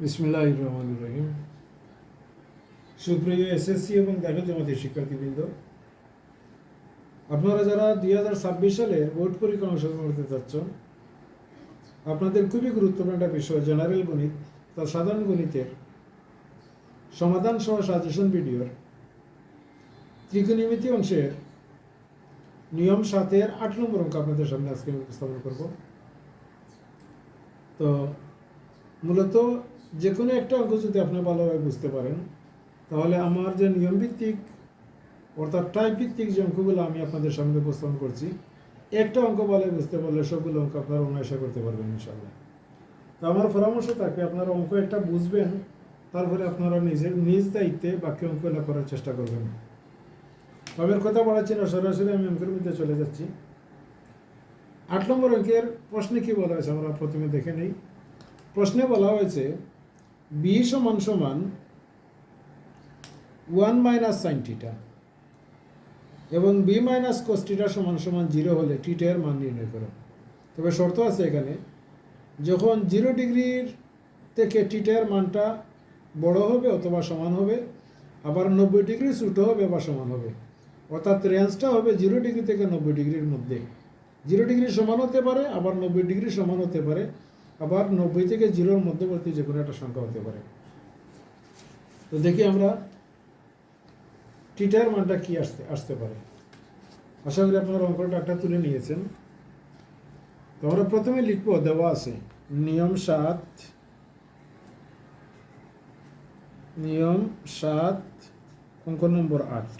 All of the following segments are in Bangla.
বিসমিল্লাহ রহমান রহিম সুপ্রিয় এসএসসি এবং দাখিল জমাতের শিক্ষার্থীবৃন্দ, আপনারা যারা দুই হাজার ছাব্বিশ সালে বোর্ড পরীক্ষা অংশগ্রহণ করতে চাচ্ছেন আপনাদের খুবই গুরুত্বপূর্ণ একটা বিষয়, জেনারেল গণিত, তা সাধারণ গণিতের সমাধান সহ সাজেশন ভিডিওর ত্রিকোণমিতি অংশের নিয়ম সাতের আট নম্বর অঙ্ক আপনাদের সামনে আজকে আমি উপস্থাপন করব। তো মূলত যে কোনো একটা অঙ্ক যদি আপনি ভালোভাবে বুঝতে পারেন, তাহলে আমার যে নিয়মভিত্তিক অর্থাৎ টাইপ ভিত্তিক যে অঙ্কগুলো আমি আপনাদের সামনে উপস্থাপন করছি, একটা অঙ্ক ভালো বুঝতে পারলে সবগুলো অঙ্ক আপনারা অনায়াসা করতে পারবেন ইনশাল্লাহ তো আমার পরামর্শ থাকে, আপনারা অঙ্ক একটা বুঝবেন, তারপরে আপনারা নিজের নিজ দায়িত্বে বাকি অঙ্কগুলো করার চেষ্টা করবেন। তবে কথা বাড়াচ্ছি না সরাসরি আমি অঙ্কের মধ্যে চলে যাচ্ছি। আট নম্বর অঙ্কের প্রশ্নে কি বলা হয়েছে আমরা প্রথমে দেখে নেই। প্রশ্নে বলা হয়েছে বি সমান সমান ওয়ান মাইনাস সাইন টিটা এবং বি মাইনাস কোস্টিটা সমান সমান জিরো হলে টিটার মান নির্ণয় করো। তবে শর্ত আছে এখানে, যখন জিরো ডিগ্রির থেকে টিটার মানটা বড় হবে অথবা সমান হবে, আবার নব্বই ডিগ্রি ছোটো হবে বা সমান হবে। অর্থাৎ রেঞ্জটা হবে জিরো ডিগ্রি থেকে নব্বই ডিগ্রির মধ্যে। জিরো ডিগ্রি সমান হতে পারে, আবার নব্বই ডিগ্রি সমান হতে পারে আবার নব্বই থেকে জিরোর মধ্যবর্তী যে কোনো একটা সংখ্যা হতে পারে। তো দেখি আমরা টিটার মানটা কি আসতে আসতে পারে। আশা করি আপনারা অঙ্কটা একটা তুলে নিয়েছেন। তো আমরা প্রথমে লিখব, দেওয়া আছে, নিয়ম সাত নিয়ম সাত, অঙ্ক নম্বর আট।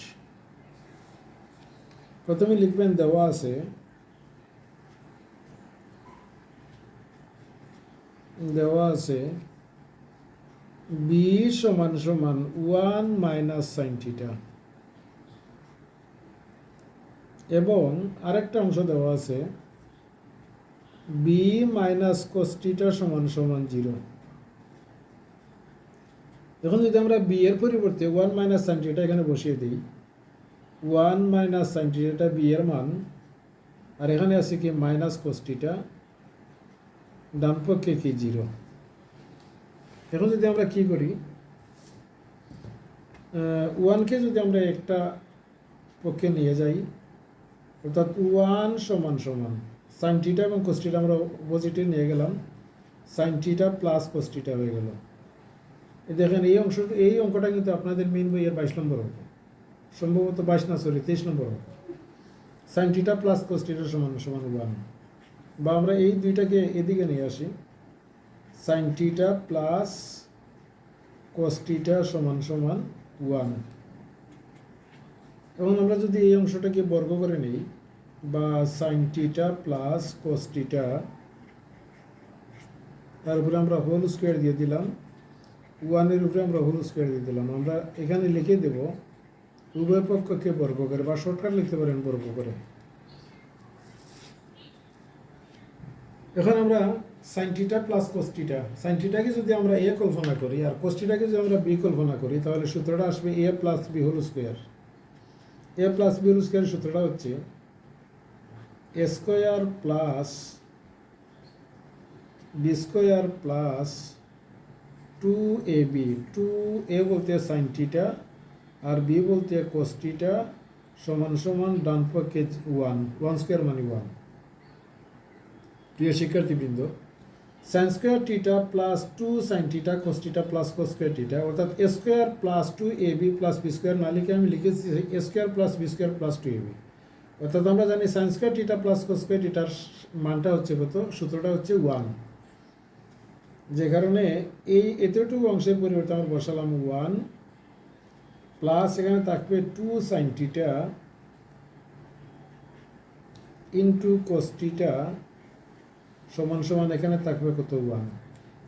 প্রথমে লিখবেন, দেওয়া আছে দেওয়া আছে বি সমান সমান ওয়ান মাইনাস সাইন থিটা এবং আরেকটা অংশ দেওয়া আছে, বি মাইনাস কোস্টিটা সমান সমান জিরো। এখন যদি আমরা বি এর পরিবর্তে ওয়ান মাইনাস সাইন থিটা এখানে বসিয়ে দিই, one minus sine theta B এর মান, আর এখানে আছে কি মাইনাস কোস্টিটা ডান পক্ষে কি জিরো? এখন যদি আমরা কি করি ওয়ানকে যদি আমরা একটা পক্ষে নিয়ে যাই, অর্থাৎ ওয়ান সমান সমান সাইন টিটা এবং কোস্টিটা আমরা অপোজিটে নিয়ে গেলাম সাইন টিটা প্লাস কোস্টিটা হয়ে গেল। দেখেন, এই অংশ, এই অঙ্কটা কিন্তু আপনাদের মেন বইয়ের বাইশ নম্বর অঙ্ক। সম্ভবত বাইশ না সরি তেইশ নম্বর অঙ্ক। সাইন টিটা প্লাস কোস্টিটা সমান সমান ওয়ান বা আমরা এই দুইটাকে এদিকে নিয়ে আসি। সাইন টিটা প্লাস কস সমান সমান ওয়ান এবং আমরা যদি এই অংশটাকে বর্গ করে নিই বা সাইন টিটা প্লাস কস তার উপরে আমরা হোল স্কোয়ার দিয়ে দিলাম। ওয়ানের উপরে আমরা হোল স্কোয়ার দিয়ে দিলাম। আমরা এখানে লিখে দেব, উভয় পক্ষকে বর্গ করে বা শর্টকাট লিখতে পারেন বর্গ করে। এখন আমরা sine theta plus cos theta sine টিটাকে যদি আমরা এ কল্পনা করি আর কোস্টিটাকে যদি আমরা বি কল্পনা করি, তাহলে সূত্রটা আসবে A plus B whole square A plus B whole square সূত্রটা হচ্ছে A square plus B square plus two A B two A বলতে সাইন টিটা আর বি বলতে কোস্টিটা সমান সমান ডান পক্ষে ওয়ান ওয়ান স্কোয়ার মানে ওয়ান প্রিয় শিক্ষার্থীবৃন্দ sine square theta plus two sine theta cos theta plus cos square theta অর্থাৎ square plus two A B plus B square না লিখে আমি লিখেছি square plus B square plus two A B? অর্থাৎ আমরা জানি sine square theta plus cos square টিটার মানটা হচ্ছে কত? সূত্রটা হচ্ছে ওয়ান। যে কারণে এই এতটুকু অংশের পরিবর্তে আমরা বসালাম ওয়ান প্লাস এখানে থাকবে two sine theta into cos theta সমান সমান এখানে থাকবে কত ওয়ান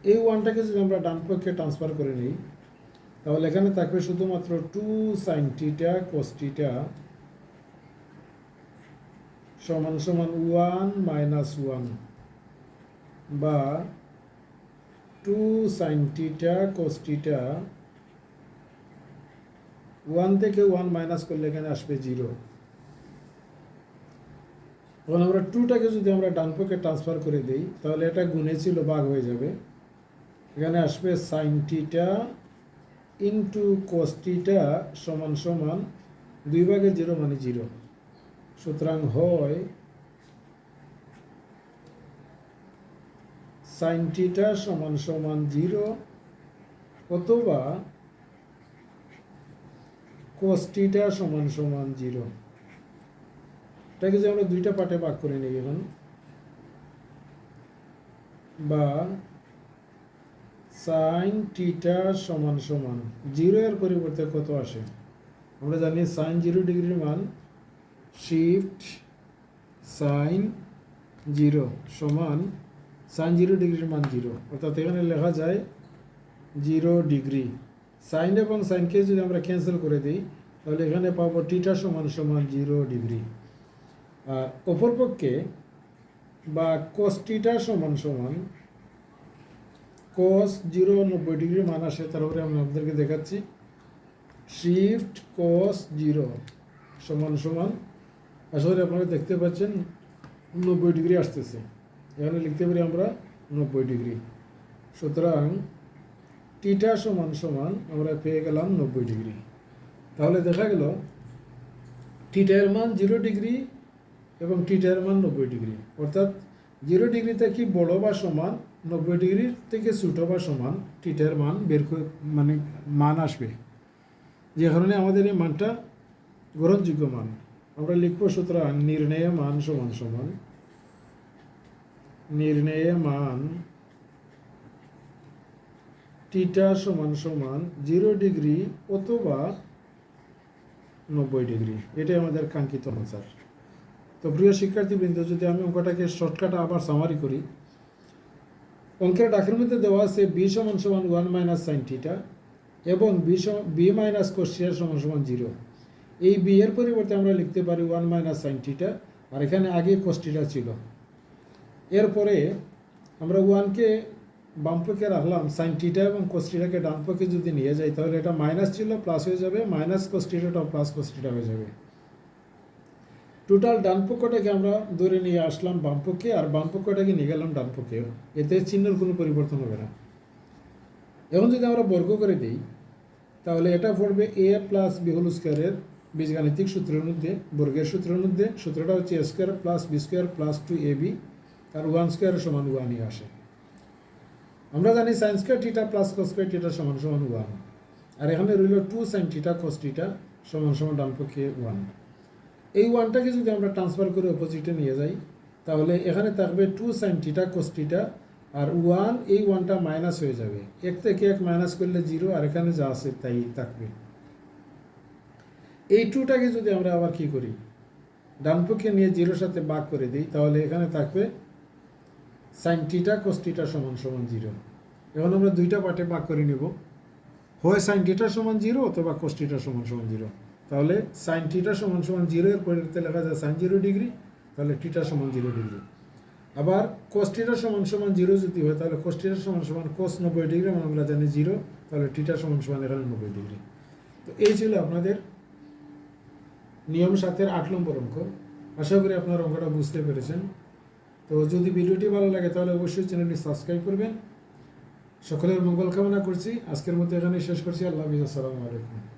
এই ওয়ানটাকে যদি আমরা ডান পক্ষে ট্রান্সফার করে নিই, তাহলে এখানে থাকবে শুধুমাত্র two sign theta cos theta সমান সমান ওয়ান মাইনাস ওয়ান বা two sine theta cos theta one থেকে ওয়ান মাইনাস করলে এখানে আসবে জিরো এখন আমরা টুটাকে যদি আমরা ডান ট্রান্সফার করে দিই, তাহলে এটা গুণে ছিল ভাগ হয়ে যাবে। এখানে আসবে sign theta into cos theta সমান সমান দুই ভাগের জিরো মানে জিরো সুতরাং হয় সাইন টিটা সমান সমান জিরো অথবা কোস টিটা সমান সমান জিরো এটাকে যে আমরা দুইটা পার্টে ভাগ করে নিই এখন, বা সাইন টিটা সমান সমান জিরো এর পরিবর্তে কত আসে? আমরা জানি সাইন জিরো ডিগ্রির মান শিফট সাইন জিরো সমান সাইন জিরো ডিগ্রির মান জিরো অর্থাৎ এখানে লেখা যায় জিরো ডিগ্রি সাইন এবং সাইনকে যদি আমরা ক্যান্সেল করে দিই, তাহলে এখানে পাবো টিটা সমান সমান জিরো ডিগ্রি অপরপক্ষে বা কস টিটা সমান সমান কস জিরো নব্বই ডিগ্রি মান আসে, তারপরে আমি আপনাদেরকে দেখাচ্ছি। শিফট কস জিরো সমান সমান, আসলে আপনারা দেখতে পাচ্ছেন নব্বই ডিগ্রি আসতেছে। এখানে লিখতে পারি আমরা নব্বই ডিগ্রি সুতরাং টিটা সমান সমান আমরা পেয়ে গেলাম নব্বই ডিগ্রি তাহলে দেখা গেল টিটার মান জিরো ডিগ্রি এবং টিটার মান নব্বই ডিগ্রি। অর্থাৎ জিরো ডিগ্রিতে কি বড় বা সমান, নব্বই ডিগ্রির থেকে ছোটো বা সমান টিটার মান বের করে মানে মান আসবে। যে কারণে আমাদের এই মানটা গ্রহণযোগ্য মান। আমরা লিখব সুতরাং নির্ণয় মান সমান সমান, নির্ণয় মান টিটা সমান সমান জিরো ডিগ্রি অথবা নব্বই ডিগ্রি। এটাই আমাদের কাঙ্ক্ষিত আনসার তো প্রিয় শিক্ষার্থীবৃন্দ, যদি আমি অঙ্কটাকে শর্টকাট আবার সামারি করি, অঙ্কের ডাকের মধ্যে দেওয়া আছে বি সমান সমান ওয়ান মাইনাস সাইন টিটা এবং বি বি মাইনাস কোশ্চিয়ার সমান সমান জিরো এই বি এর পরিবর্তে আমরা লিখতে পারি ওয়ান মাইনাস সাইন টিটা আর এখানে আগে কোষ্টিটা ছিল। এরপরে আমরা ওয়ানকে বামপক্ষে রাখলাম সাইন টিটা এবং কোষ্টিটাকে ডানপক্ষে যদি নিয়ে যাই, তাহলে এটা মাইনাস ছিল প্লাস হয়ে যাবে মাইনাস কোষ্টিটাটাও প্লাস কোষ্টিটা হয়ে যাবে। টোটাল ডান পক্ষটাকে আমরা ধরে নিয়ে আসলাম বাম পক্ষে আর বাম পক্ষটাকে নিয়ে গেলাম ডান পক্ষে এতে চিহ্নের কোনো পরিবর্তন হবে না। এখন যদি আমরা বর্গ করে দিই, তাহলে এটা পড়বে এ প্লাস বি হোল স্কোয়ারের বীজগাণিতিক সূত্রের মধ্যে, বর্গের সূত্রের মধ্যে। সূত্রটা হচ্ছে A square plus B square plus two A B R one স্কোয়ারের সমান ওয়ানই আসে। আমরা জানি sine square theta plus cos square theta সমান সমান ওয়ান আর এখানে রইল টু সাইন টিটা কস টিটা সমান সমান ডান পক্ষে ওয়ান এই ওয়ানটাকে যদি আমরা ট্রান্সফার করে অপোজিটে নিয়ে যাই, তাহলে এখানে থাকবে two sine theta cos theta আর ওয়ান এই ওয়ানটা মাইনাস হয়ে যাবে। এক থেকে এক মাইনাস করলে জিরো আর এখানে যা আছে তাই থাকবে। এই টুটাকে যদি আমরা আবার কি করি, ডান পক্ষে নিয়ে জিরোর সাথে বাক করে দিই, তাহলে এখানে থাকবে সাইন টিটা কস টিটা সমান সমান জিরো এখন আমরা দুইটা পার্টে বাক করে নেব। হয় সাইন টিটা সমান জিরো অথবা কস টিটা সমান সমান জিরো তাহলে সাইন টিটা সমান সমান জিরো এর পরিবর্তে লেখা যায় সাইন জিরো ডিগ্রি তাহলে টিটা সমান জিরো ডিগ্রি আবার কোস টিটা সমান সমান জিরো যদি হয়, তাহলে কোস টিটা সমান সমান কোস নব্বই ডিগ্রি মানে আমরা জানি জিরো তাহলে টিটা সমান সমান এখানে নব্বই ডিগ্রি তো এই ছিল আপনাদের নিয়ম সাতের আট নম্বর অঙ্ক। আশা করি আপনার অঙ্কটা বুঝতে পেরেছেন। তো যদি ভিডিওটি ভালো লাগে, তাহলে অবশ্যই চ্যানেলটি সাবস্ক্রাইব করবেন। সকলের মঙ্গল কামনা করছি। আজকের মতো এখানে শেষ করছি। আল্লাহ হাফিজ। আসসালামু আলাইকুম।